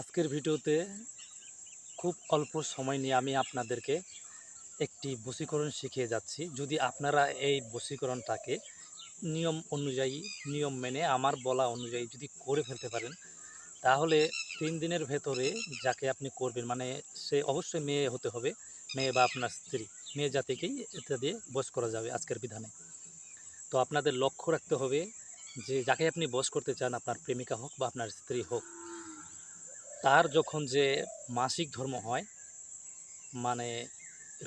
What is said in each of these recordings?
আজকের ভিডিওতে খুব অল্প সময় নিয়ে আমি আপনাদেরকে একটি বশীকরণ শিখিয়ে যাচ্ছি। যদি আপনারা এই বশীকরণটাকে নিয়ম অনুযায়ী, নিয়ম মেনে, আমার বলা অনুযায়ী যদি করে ফেলতে পারেন, তাহলে তিন দিনের ভেতরে যাকে আপনি করবেন মানে সে অবশ্যই মেয়ে হতে হবে, মেয়ে বা আপনার স্ত্রী, মেয়ে জাতিকেই এটা দিয়ে বশ করা যাবে আজকের বিধানে। তো আপনাদের লক্ষ্য রাখতে হবে যে যাকে আপনি বশ করতে চান, আপনার প্রেমিকা হোক বা আপনার স্ত্রী হোক তার যখন যে মাসিক ধর্ম হয় মানে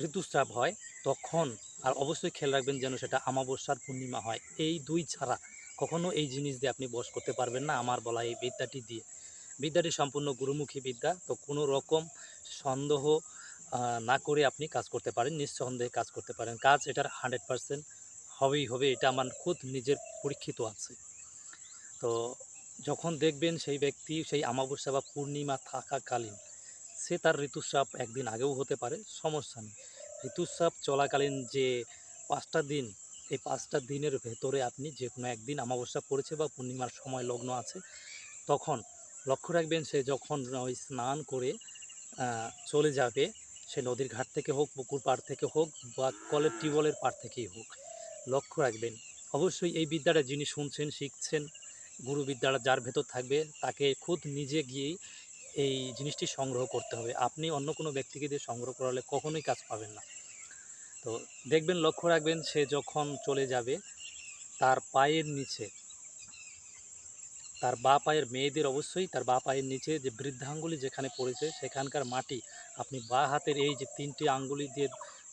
ঋতুস্রাব হয়, তখন আর অবশ্যই খেয়াল রাখবেন যেন সেটা আমাবস্যার পূর্ণিমা হয়। এই দুই ছাড়া কখনো এই জিনিস দিয়ে আপনি বশ করতে পারবেন না আমার বলা এই বিদ্যাটি দিয়ে। বিদ্যাটি সম্পূর্ণ গুরুমুখী বিদ্যা, তো কোনো রকম সন্দেহ না করে আপনি কাজ করতে পারেন, নিঃসন্দেহে কাজ করতে পারেন। কাজ এটার হান্ড্রেড পারসেন্ট হবেই হবে এটা আমার খুদ নিজের পরীক্ষিত আছে। তো যখন দেখবেন সেই ব্যক্তি সেই আমাবস্যা বা পূর্ণিমা থাকাকালীন, সে তার ঋতুস্রাব একদিন আগেও হতে পারে, সমস্যা নেই। ঋতুস্রাব চলাকালীন যে পাঁচটা দিন, এই পাঁচটা দিনের ভেতরে আপনি যে কোনো একদিন আমাবস্যা পড়েছে বা পূর্ণিমার সময় লগ্ন আছে, তখন লক্ষ্য রাখবেন সে যখন ওই স্নান করে চলে যাবে, সে নদীর ঘাট থেকে হোক, পুকুর পাড় থেকে হোক বা কলের টিউবওয়েলের পাড় থেকেই হোক, লক্ষ্য রাখবেন। অবশ্যই এই বিদ্যাটা যিনি শুনছেন, শিখছেন গুরু বিদ্যাটা যার ভেতর থাকবে, তাকে খুদ নিজে গিয়েই এই জিনিসটি সংগ্রহ করতে হবে। আপনি অন্য কোনো ব্যক্তিকে দিয়ে সংগ্রহ করালে কখনোই কাজ পাবেন না। তো দেখবেন, লক্ষ্য রাখবেন, সে যখন চলে যাবে, তার পায়ের নিচে, তার বা পায়ের মেয়েদের অবশ্যই, তার বা পায়ের নিচে যে বৃদ্ধাঙ্গুলি যেখানে পড়েছে, সেখানকার মাটি আপনি বা হাতের এই যে তিনটি আঙ্গুলি দিয়ে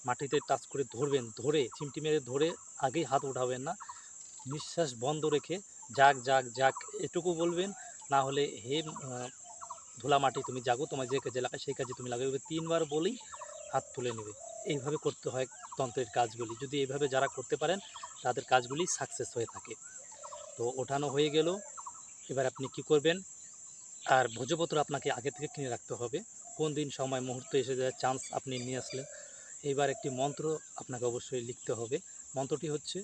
মাটিতে টাচ করে ধরবেন, ধরে, চিমটি মেরে ধরে আগেই হাত উঠাবেন না। নিঃশ্বাস বন্ধ রেখে যাক যাক যাক, এটুকু বলবেন। না হলে হে ধুলা মাটি তুমি জাগো তোমার যে কাজে লাগায় সেই কাজে তুমি লাগাবে। তিনবার বলেই হাত তুলে নেবে। এইভাবে করতে হয় তন্ত্রের কাজগুলি। যদি এইভাবে যারা করতে পারেন, তাদের কাজগুলি সাকসেস হয়ে থাকে। তো ওঠানো হয়ে গেল। এবার আপনি কি করবেন? আর ভোজপত্র আপনাকে আগে থেকে কিনে রাখতে হবে। কোন দিন সময়, মুহূর্ত এসে যায় চান্স আপনি নিয়ে আসলেন। এইবার একটি মন্ত্র আপনাকে অবশ্যই লিখতে হবে। মন্ত্রটি হচ্ছে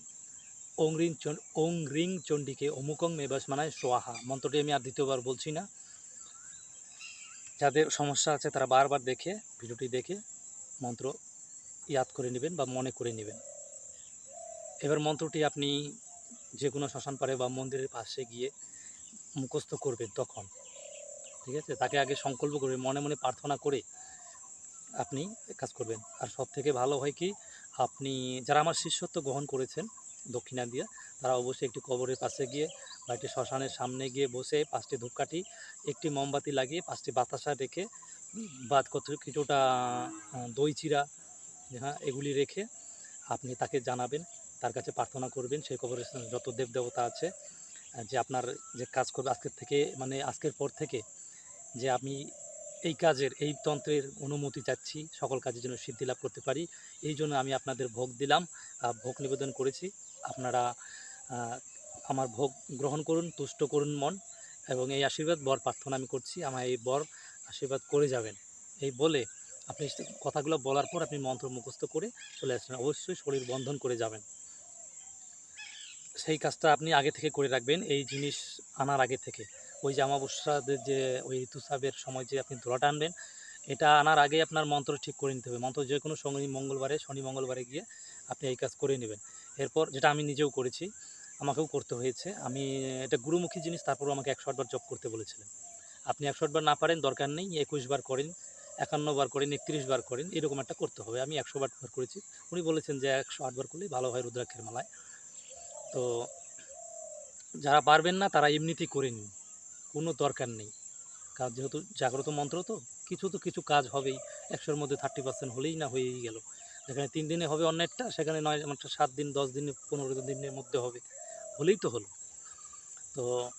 ওং রিং ওং রিং চণ্ডীকে অমুকং মেবাস মানায় সোয়াহা। মন্ত্রটি আমি আর দ্বিতীয়বার বলছি না। যাদের সমস্যা আছে তারা বারবার দেখে, ভিডিওটি দেখে মন্ত্র ইয়াদ করে নেবেন বা মনে করে নেবেন। এবার মন্ত্রটি আপনি যে কোনো শ্মশান পাড়ে বা মন্দিরের পাশে গিয়ে মুখস্থ করবেন তখন। ঠিক আছে? তাকে আগে সংকল্প করবেন মনে মনে প্রার্থনা করে আপনি কাজ করবেন। আর সব থেকে ভালো হয় কি, আপনি যারা আমার শিষ্যত্ব গ্রহণ করেছেন দক্ষিণা দিয়ে, তারা অবশ্যই একটি কবরের পাশে গিয়ে বা একটি শ্মশানের সামনে গিয়ে বসে পাঁচটি ধূপকাঠি, একটি মোমবাতি লাগিয়ে পাঁচটি বাতাসা রেখে কত কিছুটা দই চিরা হ্যাঁ এগুলি রেখে আপনি তাকে জানাবেন, তার কাছে প্রার্থনা করবেন, সেই কবরের যত দেব দেবতা আছে যে আপনার যে কাজ করবে আজকের থেকে মানে আজকের পর থেকে যে আমি এই কাজের, এই তন্ত্রের অনুমতি চাচ্ছি, সকল কাজের জন্য সিদ্ধি লাভ করতে পারি, এই জন্য আমি আপনাদের ভোগ দিলাম ভোগ নিবেদন করেছি। আপনারা আমার ভোগ গ্রহণ করুন, তুষ্ট করুন মন এবং এই আশীর্বাদ, বর প্রার্থনা আমি করছি আমার এই বর আশীর্বাদ করে যাবেন। এই বলে আপনি কথাগুলো বলার পর আপনি মন্ত্র মুখস্থ করে চলে আসবেন। অবশ্যই শরীর বন্ধন করে যাবেন। সেই কাজটা আপনি আগে থেকে করে রাখবেন, এই জিনিস আনার আগে থেকে। ওই যে অমাবস্যাদের যে, ওই ঋতুস্রাবের সময় যে আপনি ধোলা আনবেন, এটা আনার আগে আপনার মন্ত্র ঠিক করে নিতে হবে। মন্ত্র যে কোনো শনি, মঙ্গলবারে শনি, মঙ্গলবারে গিয়ে আপনি এই কাজ করে নেবেন। এরপর যেটা আমি নিজেও করেছি, আমাকেও করতে হয়েছে। আমি, এটা গুরুমুখী জিনিস, তারপরও আমাকে একশো আটবার জব করতে বলেছিলেন। আপনি একশো আটবার না পারেন, দরকার নেই, একুশ বার করেন, একান্ন বার করেন, একত্রিশ বার করেন, এরকম একটা করতে হবে। আমি একশো বার করেছি। উনি বলেছেন যে একশো আটবার করলেই ভালো হয় রুদ্রাক্ষের মালায়। তো যারা পারবেন না, তারা এমনিতেই করে নিন। কোনো দরকার নেই। কারণ যেহেতু জাগ্রত মন্ত্র তো, কিছু তো কিছু কাজ হবেই। একশোর মধ্যে থার্টি পার্সেন্ট হলেই না হয়েই গেল। যেখানে তিন দিনে হবে অন্যেরটা, সেখানে নয় আমারটা সাত দিন, দশ দিন, পনেরো দিনের মধ্যে হবে। হলেই তো হলো। তো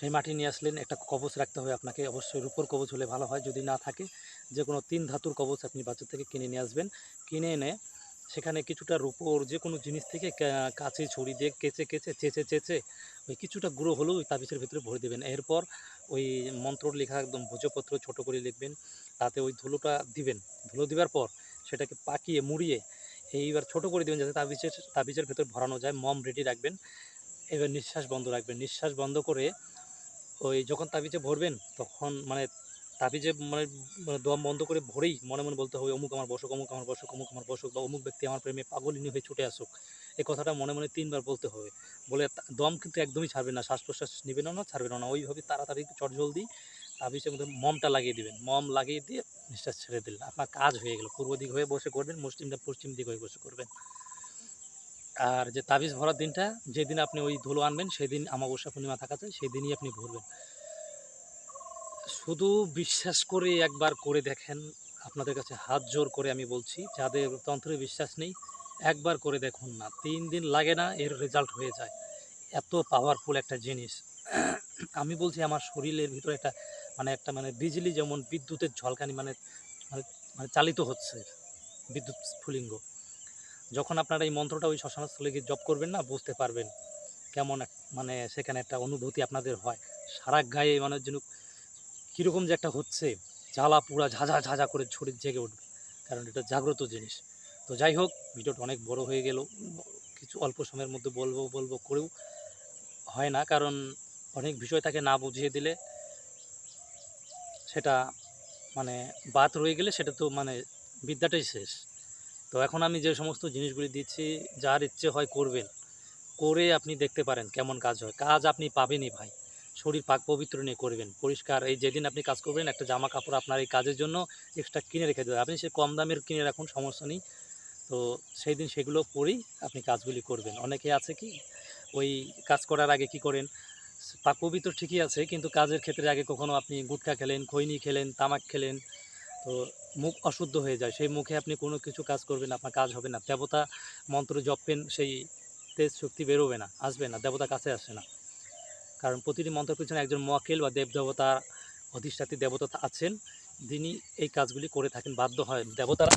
সেই মাটি নিয়ে আসলেন, একটা কবচ রাখতে হবে আপনাকে। অবশ্যই রূপোর কবচ হলে ভালো হয়। যদি না থাকে যে কোনো তিন ধাতুর কবচ আপনি বাজার থেকে কিনে নিয়ে আসবেন। কিনে এনে সেখানে কিছুটা রূপোর যে কোনো জিনিস থেকে কা- কাঁচি ছুরি দিয়ে কেচে কেচে, চেঁচে চেঁচে ওই কিছুটা গুঁড়ো হলেও ওই তাবিজের ভিতরে ভরে দেবেন। এরপর ওই মন্ত্র লেখা একদম ভোজপত্র ছোট করে লিখবেন। তাতে ওই ধুলোটা দিবেন। ধুলো দেওয়ার পর সেটাকে পাকিয়ে, মুড়িয়ে এইবার ছোট করে দেবেন যাতে তাবিজের তাবিজের ভেতর ভরানো যায়। মম রেডি রাখবেন। এবার নিঃশ্বাস বন্ধ রাখবেন। নিঃশ্বাস বন্ধ করে ওই যখন তাবিজে ভরবেন, তখন মানে তাবিজে মানে মানে দম বন্ধ করে ভরেই মনে মনে বলতে হবে, অমুক আমার বসুক, অমুক আমার বসুক, অমুক আমার বসুক বা অমুক ব্যক্তি আমার প্রেমে পাগলিনী হয়ে ছুটে আসুক। এই কথাটা মনে মনে তিনবার বলতে হবে। বলে দম কিন্তু একদমই ছাড়বেন না, শ্বাস প্রশ্বাস নেবেন না ছাড়বেন না। ওইভাবে তাড়াতাড়ি চটজলদি তাবিজের মধ্যে মমটা লাগিয়ে দিবেন। মম লাগিয়ে দিয়ে নিঃশ্বাস ছেড়ে দিলেন। আপনার কাজ হয়ে গেল। পূর্ব দিক হয়ে বসে করবেন পশ্চিমটা পশ্চিম দিক হয়ে বসে করবেন। আর যে তাবিজ ভরার দিনটা, যেদিন আপনি ওই ধুলো আনবেন, সেদিন আমাবস্যা পূর্ণিমা থাকাতে সেই দিনই আপনি ভরবেন। শুধু বিশ্বাস করে একবার করে দেখেন। আপনাদের কাছে হাত জোর করে আমি বলছি, যাদের তন্ত্রে বিশ্বাস নেই, একবার করে দেখুন না। তিন দিন লাগে না এর রেজাল্ট হয়ে যায়। এত পাওয়ারফুল একটা জিনিস। আমি বলছি আমার শরীরের ভিতরে একটা মানে একটা মানে বিজলি যেমন বিদ্যুতের ঝলকানি মানে মানে মানে চালিত হচ্ছে বিদ্যুৎ স্ফুলিঙ্গ। যখন আপনারা এই মন্ত্রটা ওই শ্মশানস্থলে গিয়ে জপ করবেন না, বুঝতে পারবেন কেমন মানে সেখানে একটা অনুভূতি আপনাদের হয়। সারা গায়ে মানে যেন কীরকম যে একটা হচ্ছে, জ্বালা পুরা ঝাঝা ঝাঝা করে ছড়ে জেগে উঠবে, কারণ এটা জাগ্রত জিনিস। তো যাই হোক, ভিডিওটা অনেক বড় হয়ে গেল। কিছু অল্প সময়ের মধ্যে বলব বলব করেও হয় না, কারণ অনেক বিষয় তাকে না বুঝিয়ে দিলে সেটা মানে বাদ রয়ে গেলে সেটা তো মানে বিদ্যাটাই শেষ। তো এখন আমি যে সমস্ত জিনিসগুলি দিচ্ছি, যার ইচ্ছে হয় করবেন, করে আপনি দেখতে পারেন কেমন কাজ হয়। কাজ আপনি পাবেনই ভাই। শরীর পাক পবিত্র নিয়ে করবেন। পরিষ্কার, এই যেদিন আপনি কাজ করবেন, একটা জামা কাপড় আপনার এই কাজের জন্য এক্সট্রা কিনে রেখে দেবেন। আপনি সে কম দামের কিনে রাখুন, সমস্যা নেই। তো সেই দিন সেগুলো পরেই আপনি কাজগুলি করবেন। অনেকে আছে কি, ওই কাজ করার আগে কি করেন? পাক পবিত্র ঠিকই আছে, কিন্তু কাজের ক্ষেত্রে আগে কখনো আপনি গুটখা খেলেন, খৈনি খেলেন, তামাক খেলেন, তো মুখ অশুদ্ধ হয়ে যায়। সেই মুখে আপনি কোনো কিছু কাজ করবেন আপনার কাজ হবে না। দেবতা মন্ত্র জপেন সেই তেজ শক্তি বেরোবে না, আসবে না, দেবতা কাছে আসে না। কারণ প্রতিটি মন্ত্রের পিছনে একজন মোয়াক্কেল বা দেব দেবতা অধিষ্ঠাত্রী দেবতা আছেন, যিনি এই কাজগুলি করে থাকেন, বাধ্য হয় দেবতারা।